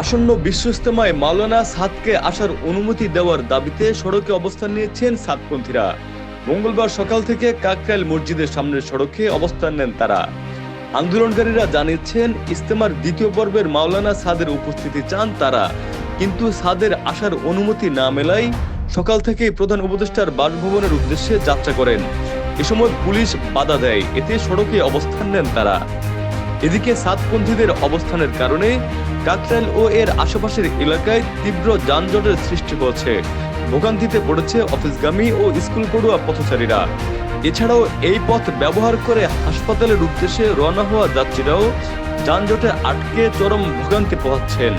আসন্ন বিশ্ব ইস্তেমায় মাওলানা সাদকে আসার অনুমতি দেওয়ার দাবিতে সড়কে অবস্থান নিয়েছেন সাতপন্থীরা। মঙ্গলবার সকাল থেকে কাকরাইল মসজিদের সামনের সড়কে অবস্থান নেন তারা। আন্দোলনকারীরা জানিয়েছেন ইস্তেমার দ্বিতীয় পর্বের মাওলানা সাদের উপস্থিতি চান তারা, কিন্তু সাদের আসার অনুমতি না মেলায় সকাল থেকেই প্রধান উপদেষ্টার বাসভবনের উদ্দেশ্যে যাত্রা করেন। এ সময় পুলিশ বাধা দেয়, এতে সড়কে অবস্থান নেন তারা। এদিকে সাতপন্থীদের অবস্থানের কারণে কাকরাইল ও এর আশেপাশের এলাকায় তীব্র যানজটের সৃষ্টি হয়েছে। ভোগান্তিতে পড়েছে অফিসগামী ও স্কুল পড়ুয়া পথচারীরা। এছাড়াও এই পথ ব্যবহার করে হাসপাতালের উদ্দেশ্যে রওনা হওয়া যাত্রীরাও যানজটে আটকে চরম ভোগান্তি পোহাচ্ছেন।